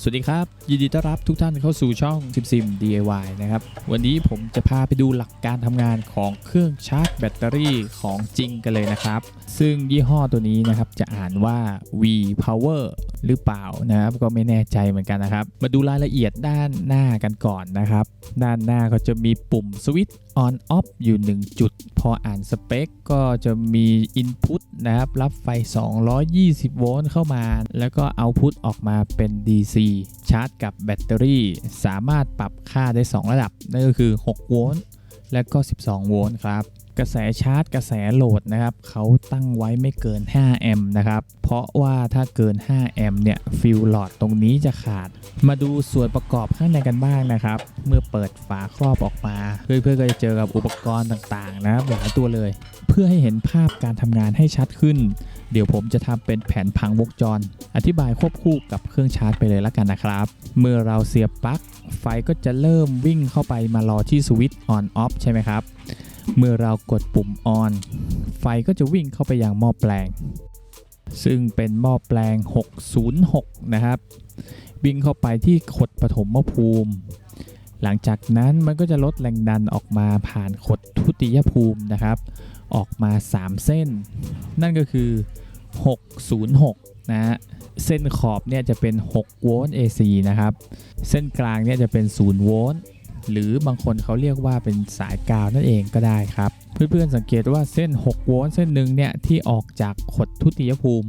สวัสดีครับ ยินดีต้อนรับทุกท่านเข้าสู่ช่อง10ซิม DIY นะครับ วันนี้ผมจะพาไปดูหลักการทำงานของเครื่องชาร์จแบตเตอรี่ของจริงกันเลยนะครับ ซึ่งยี่ห้อตัวนี้นะครับจะอ่านว่า V Power หรือเปล่านะครับ ก็ไม่แน่ใจเหมือนกันนะครับ มาดูรายละเอียดด้านหน้ากันก่อนนะครับ ด้านหน้าก็จะมีปุ่มสวิตช์ on off อยู่ 1 จุด พออ่านสเปคก็จะมี input นะครับ รับไฟ 220 โวลต์เข้ามา แล้วก็ output ออกมาเป็น DC ชาร์จกับแบตเตอรี่ สามารถปรับค่าได้ 2 ระดับ นั่นก็คือ 6 โวลต์และก็ 12 โวลต์ครับ กระแสชาร์จ กระแสโหลดนะครับเขาตั้งไว้ไม่เกิน 5 แอมป์นะครับ เพราะว่าถ้าเกิน 5 แอมป์เนี่ยฟิลหลอดตรงนี้จะขาด มาดูส่วนประกอบข้างในกันบ้างนะครับ เมื่อเปิดฝาครอบออกมา เพื่อนๆก็จะเจอกับอุปกรณ์ต่างๆ นะครับหลายตัวเลย เพื่อให้เห็นภาพการทำงานให้ชัดขึ้น เดี๋ยวผมจะทำเป็นแผนพังวงจร อธิบายควบคู่กับเครื่องชาร์จไปเลยละกันนะครับ เมื่อเราเสียบปลั๊กไฟก็จะเริ่มวิ่งเข้าไปมารอที่สวิตช์ on off ใช่ไหมครับ เมื่อเรากดปุ่ม on ไฟก็จะวิ่งเข้าไปยังหม้อแปลง ซึ่งเป็นหม้อแปลง 606 นะครับ วิ่งเข้าไปที่ขดปฐมภูมิ หลังจากนั้นมันก็จะลดแรงดันออกมาผ่านขดทุติยภูมินะครับ ออกมา 3 เส้น นั่นก็คือ 606 นะฮะเส้นขอบเนี่ยจะเป็น 6 โวลต์ AC นะครับ เส้นกลางเนี่ยจะเป็น 0 โวลต์ หรือบางคนเขาเรียกว่าเป็นสายกาวนั่นเองก็ได้ครับ เพื่อนๆสังเกตว่าเส้น 6 โวลต์เส้นหนึ่งเนี่ยที่ออกจากขดทุติยภูมิ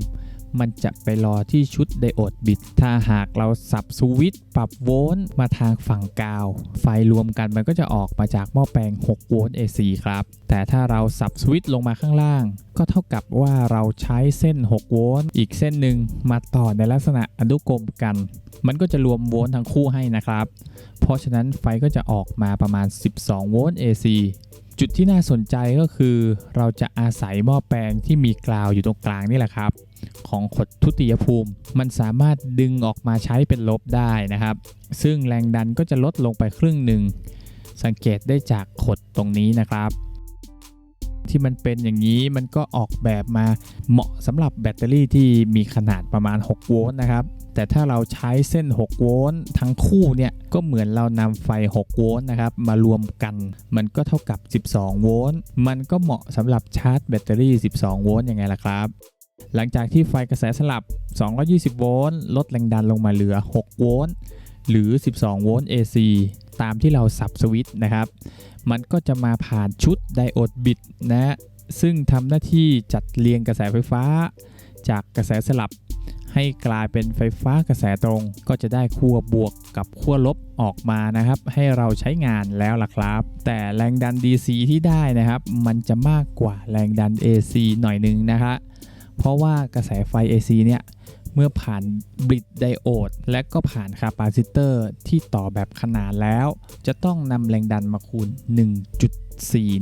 มันจะไปรอที่ชุดไดโอดบิด ถ้าหากเราสับสวิตช์ปรับโวลต์มาทางฝั่งกาว ไฟรวมกันมันก็จะออกมาจากหม้อแปลง 6 โวลต์ AC ครับ แต่ถ้าเราสับสวิตช์ลงมาข้างล่าง ก็เท่ากับว่าเราใช้เส้น 6 โวลต์ อีกเส้นหนึ่งมาต่อในลักษณะอนุกรมกัน มันก็จะรวมโวลต์ทั้งคู่ให้นะครับ เพราะฉะนั้นไฟก็จะออกมาประมาณ 12 โวลต์ AC จุดที่น่าสนใจก็คือ เราจะอาศัยหม้อแปลงที่มีกราวอยู่ตรงกลางนี่แหละครับ ของขดทุติยภูมิ มันสามารถดึงออกมาใช้เป็นลบได้นะครับ ซึ่งแรงดันก็จะลดลงไปครึ่งหนึ่ง สังเกตได้จากขดตรงนี้นะครับ ที่มันเป็นอย่างนี้มันก็ออกแบบมาเหมาะสำหรับแบตเตอรี่ที่มีขนาดประมาณ 6 โวลต์นะครับ แต่ถ้าเราใช้เส้น 6 โวลต์ทั้งคู่เนี่ยก็เหมือนเรานำไฟ 6 โวลต์นะครับมารวมกัน มันก็เท่ากับ 12 โวลต์มันก็เหมาะสำหรับชาร์จแบตเตอรี่ 12 โวลต์ยังไงล่ะครับหลังจากที่ไฟกระแสสลับ 220 โวลต์ ลดแรงดันลงมาเหลือ 6 โวลต์ หรือ 12 โวลต์ AC ตามที่เราสับสวิตช์นะครับ มันก็จะมาผ่านชุดไดโอดบิดนะ ซึ่งทำหน้าที่จัดเรียงกระแสไฟฟ้า จากกระแสสลับ ให้กลายเป็นไฟฟ้ากระแสตรง ก็จะได้ขั้วบวกกับขั้วลบออกมานะครับ ให้เราใช้งานแล้วล่ะครับ แต่แรงดัน DC ที่ได้นะครับ มันจะมากกว่าแรงดัน AC หน่อยหนึงนะคะเพราะว่ากระแสไฟ AC เนี่ยเมื่อผ่านบริดไดโอด และก็ผ่านคาปาซิเตอร์ที่ต่อแบบขนานแล้ว จะต้องนำแรงดันมาคูณ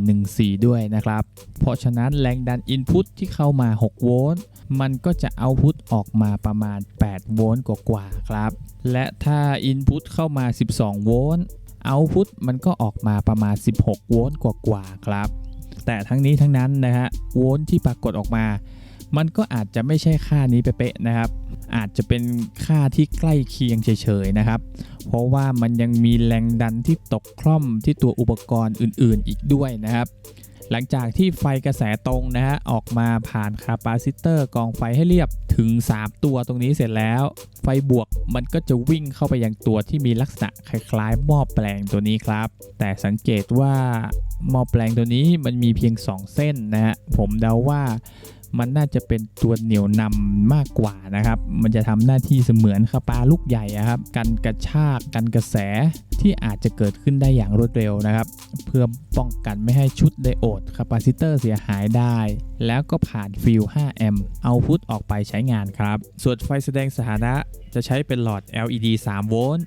414 ด้วยนะครับ เพราะฉะนั้นแรงดันอินพุตที่เข้ามา 6 โวลต์มันก็จะเอาพุตออกมาประมาณ 8 โวลต์กว่าๆครับ และถ้าอินพุตเข้ามา 12 โวลต์เอาพุตมันก็ออกมาประมาณ 16 โวลต์กว่าๆครับ แต่ทั้งนี้ทั้งนั้นนะฮะโวลต์ที่ปรากฏออกมา มันก็อาจจะไม่ใช่ค่านี้เป๊ะๆนะครับ อาจจะเป็นค่าที่ใกล้เคียงเฉยๆนะครับ เพราะว่ามันยังมีแรงดันที่ตกคล่อมที่ตัวอุปกรณ์อื่นๆ อีกด้วยนะครับ หลังจากที่ไฟกระแสตรงนะฮะออกมาผ่านคาปาซิเตอร์กองไฟให้เรียบถึง 3 ตัวตรงนี้เสร็จแล้ว ไฟบวกมันก็จะวิ่งเข้าไปยังตัวที่มีลักษณะคล้ายๆหม้อแปลงตัวนี้ครับ แต่สังเกตว่าหม้อแปลงตัวนี้มันมีเพียง 2 เส้นนะฮะผมเดาว่า มันน่าจะเป็นตัวเหนี่ยวนำมากกว่านะครับ มันจะทำหน้าที่เสมือนคาปาลูกใหญ่อะครับกันกระชากกันกระแสที่อาจจะเกิดขึ้นได้อย่างรวดเร็วนะครับ เพื่อป้องกันไม่ให้ชุดไดโอดคาปาซิเตอร์เสียหายได้ แล้วก็ผ่านฟิล5แอมป์เอาพุทออกไปใช้งานครับ ส่วนไฟแสดงสถานะจะใช้เป็นหลอด LED 3 โวลต์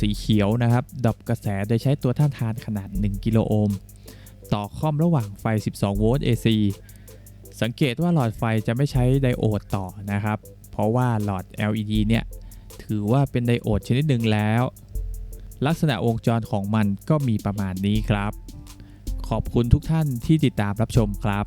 สีเขียวนะครับดับกระแสโดยใช้ตัวท่านทานขนาด 1 กิโลโอห์ม ต่อค่อมระหว่างไฟ 12 โวลต์ AC สังเกตว่าหลอดไฟจะไม่ใช้ไดโอดต่อนะครับ เพราะว่าหลอด LED เนี่ยถือว่าเป็นไดโอดชนิดหนึ่งแล้ว ลักษณะวงจรของมันก็มีประมาณนี้ครับ ขอบคุณทุกท่านที่ติดตามรับชมครับ